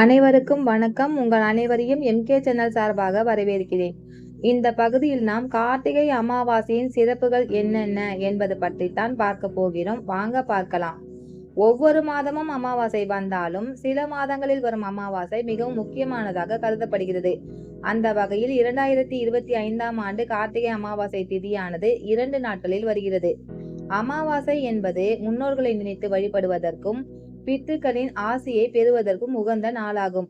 அனைவருக்கும் வணக்கம். உங்கள் அனைவரையும் எம்கே சேனல் சார்பாக வரவேற்கிறேன். இந்த பகுதியில் நாம் கார்த்திகை அமாவாசையின் சிறப்புகள் என்னென்ன என்பது பற்றி தான் பார்க்க போகிறோம். வாங்க பார்க்கலாம். ஒவ்வொரு மாதமும் அமாவாசை வந்தாலும் சில மாதங்களில் வரும் அமாவாசை மிகவும் முக்கியமானதாக கருதப்படுகிறது. அந்த வகையில் இரண்டாயிரத்தி இருபத்தி ஐந்தாம் ஆண்டு கார்த்திகை அமாவாசை திதியானது இரண்டு நாட்களில் வருகிறது. அமாவாசை என்பது முன்னோர்களை நினைத்து வழிபடுவதற்கும் பித்துக்களின் ஆசியை பெறுவதற்கும் உகந்த நாளாகும்.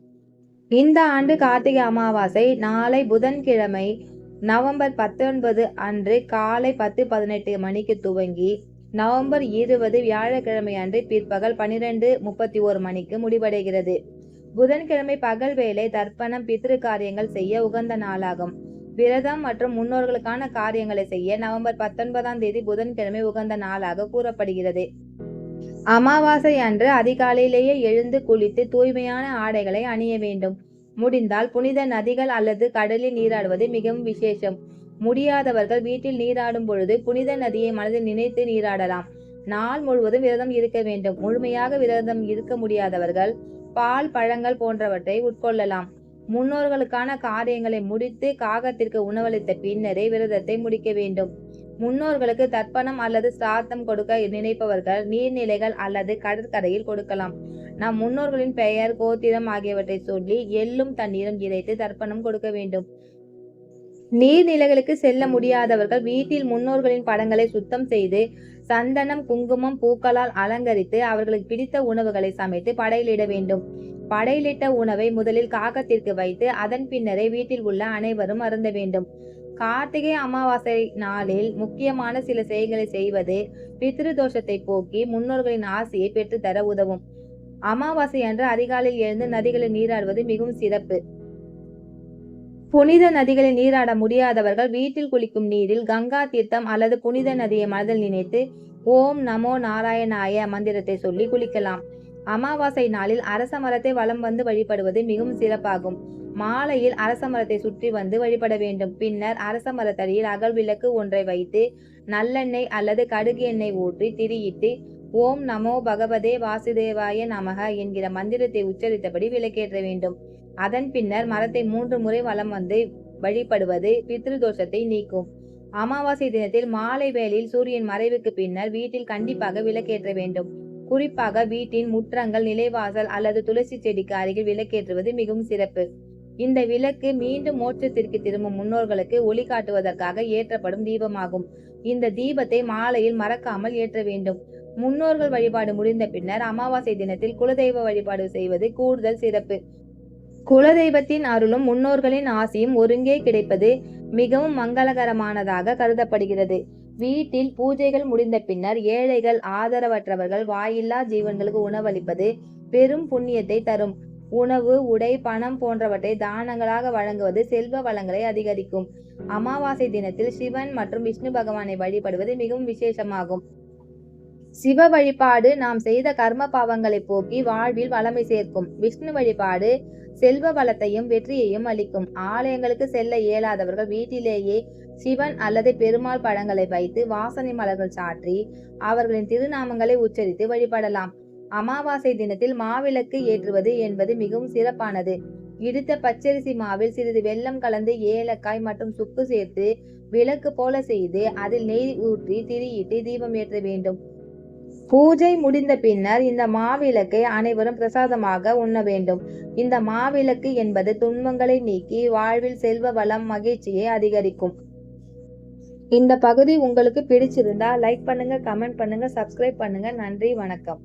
இந்த ஆண்டு கார்த்திகை அமாவாசை நாளை புதன்கிழமை நவம்பர் பத்தொன்பது அன்று காலை பத்து பதினெட்டு மணிக்கு துவங்கி நவம்பர் இருபது வியாழக்கிழமை அன்று பிற்பகல் பனிரெண்டு முப்பத்தி ஓரு மணிக்கு முடிவடைகிறது. புதன்கிழமை பகல் வேலை தர்ப்பணம் பித்ரு காரியங்கள் செய்ய உகந்த நாளாகும். விரதம் மற்றும் முன்னோர்களுக்கான காரியங்களை செய்ய நவம்பர் பத்தொன்பதாம் தேதி புதன்கிழமை உகந்த நாளாக கூறப்படுகிறது. அமாவாசை அன்று அதிகாலையிலேயே எழுந்து குளித்து தூய்மையான ஆடைகளை அணிய வேண்டும். முடிந்தால் புனித நதிகள் அல்லது கடலில் நீராடுவது மிகவும் விசேஷம். முடியாதவர்கள் வீட்டில் நீராடும் பொழுது புனித நதியை மனதில் நினைத்து நீராடலாம். நாள் முழுவதும் விரதம் இருக்க வேண்டும். முழுமையாக விரதம் இருக்க முடியாதவர்கள் பால் பழங்கள் போன்றவற்றை உட்கொள்ளலாம். முன்னோர்களுக்கான காரியங்களை முடித்து காகத்திற்கு உணவளித்த பின்னரே விரதத்தை முடிக்க வேண்டும். முன்னோர்களுக்கு தர்ப்பணம் அல்லது சாத்தம் கொடுக்க நினைப்பவர்கள் நீர்நிலைகள் அல்லது கடற்கரையில் கொடுக்கலாம். நம் முன்னோர்களின் பெயர் கோத்திரம் ஆகியவற்றை சொல்லி எள்ளும் தண்ணீரும் இறைத்து தர்ப்பணம் கொடுக்க வேண்டும். நீர்நிலைகளுக்கு செல்ல முடியாதவர்கள் வீட்டில் முன்னோர்களின் படங்களை சுத்தம் செய்து சந்தனம் குங்குமம் பூக்களால் அலங்கரித்து அவர்களுக்கு பிடித்த உணவுகளை சமைத்து படையிலிட வேண்டும். படையிலிட்ட உணவை முதலில் காகத்திற்கு வைத்து அதன் பின்னரே வீட்டில் உள்ள அனைவரும் அருந்த வேண்டும். கார்த்திகை அமாவாசை நாளில் முக்கியமான சில செயல்களை செய்வது பித்ரு தோஷத்தை போக்கி முன்னோர்களின் ஆசையை பெற்றுத்தர உதவும். அமாவாசை அன்று அதிகாலையில் எழுந்து நதிகளில் நீராடுவது மிகவும் சிறப்பு. புனித நதிகளில் நீராட முடியாதவர்கள் வீட்டில் குளிக்கும் நீரில் கங்கா தீர்த்தம் அல்லது புனித நதியை மனதில் நினைத்து ஓம் நமோ நாராயணாய மந்திரத்தை சொல்லி குளிக்கலாம். அமாவாசை நாளில் அரச மரத்தை வலம் வந்து வழிபடுவது மிகவும் சிறப்பாகும். மாலையில் அரச மரத்தை சுற்றி வந்து வழிபட வேண்டும். பின்னர் அரச மரத்தடியில் அகல் விளக்கு ஒன்றை வைத்து நல்லெண்ணெய் அல்லது கடுகு எண்ணெய் ஊற்றி திரியிட்டு ஓம் நமோ பகவதே வாசுதேவாய நமக என்கிற மந்திரத்தை உச்சரித்தபடி விளக்கேற்ற வேண்டும். அதன் பின்னர் மரத்தை மூன்று முறை வலம் வந்து வழிபடுவது பித்ருதோஷத்தை நீக்கும். அமாவாசை தினத்தில் மாலை வேளையில் சூரியன் மறைவுக்கு பின்னர் வீட்டில் கண்டிப்பாக விளக்கேற்ற வேண்டும். குறிப்பாக வீட்டின் முற்றங்கள் நிலைவாசல் அல்லது துளசி செடிக்கு அருகில் விளக்கேற்றுவது மிகவும் சிறப்பு. இந்த விளக்கு மீண்டும் மோட்சத்திற்கு திரும்பும் முன்னோர்களுக்கு ஒளி காட்டுவதற்காக ஏற்றப்படும் தீபமாகும். இந்த தீபத்தை மாலையில் மறக்காமல் ஏற்ற வேண்டும். முன்னோர்கள் வழிபாடு முடிந்த பின்னர் அமாவாசை தினத்தில் குலதெய்வ வழிபாடு செய்வது கூடுதல் சிறப்பு. குலதெய்வத்தின் அருளும் முன்னோர்களின் ஆசியும் ஒருங்கே கிடைப்பது மிகவும் மங்களகரமானதாக கருதப்படுகிறது. வீட்டில் பூஜைகள் முடிந்த பின்னர் ஏழைகள் ஆதரவற்றவர்கள் வாயில்லா ஜீவன்களுக்கு உணவளிப்பது பெரும் புண்ணியத்தை தரும். உணவு உடை பணம் போன்றவற்றை தானங்களாக வழங்குவது செல்வ வளங்களை அதிகரிக்கும். அமாவாசை தினத்தில் சிவன் மற்றும் விஷ்ணு பகவானை வழிபடுவது மிகவும் விசேஷமாகும். சிவ வழிபாடு நாம் செய்த கர்ம பாவங்களை போக்கி வாழ்வில் வளமை சேர்க்கும். விஷ்ணு வழிபாடு செல்வ வளத்தையும் வெற்றியையும் அளிக்கும். ஆலயங்களுக்கு செல்ல இயலாதவர்கள் வீட்டிலேயே சிவன் அல்லது பெருமாள் பழங்களை வைத்து வாசனை மலர்கள் சாற்றி அவர்களின் திருநாமங்களை உச்சரித்து வழிபடலாம். அமாவாசை தினத்தில் மாவிளக்கு ஏற்றுவது என்பது மிகவும் சிறப்பானது. இடித்த பச்சரிசி மாவில் சிறிது வெல்லம் கலந்து ஏலக்காய் மற்றும் சுக்கு சேர்த்து விளக்கு போல செய்து அதில் நெய் ஊற்றி திரியிட்டு தீபம் ஏற்ற வேண்டும். பூஜை முடிந்த பின்னர் இந்த மாவிளக்கை அனைவரும் பிரசாதமாக உண்ண வேண்டும். இந்த மாவிளக்கு என்பது துன்பங்களை நீக்கி வாழ்வில் செல்வ வளம் மகிழ்ச்சியை அதிகரிக்கும். இந்த பகுதி உங்களுக்கு பிடிச்சிருந்தா லைக் பண்ணுங்க கமெண்ட் பண்ணுங்க சப்ஸ்கிரைப் பண்ணுங்க. நன்றி வணக்கம்.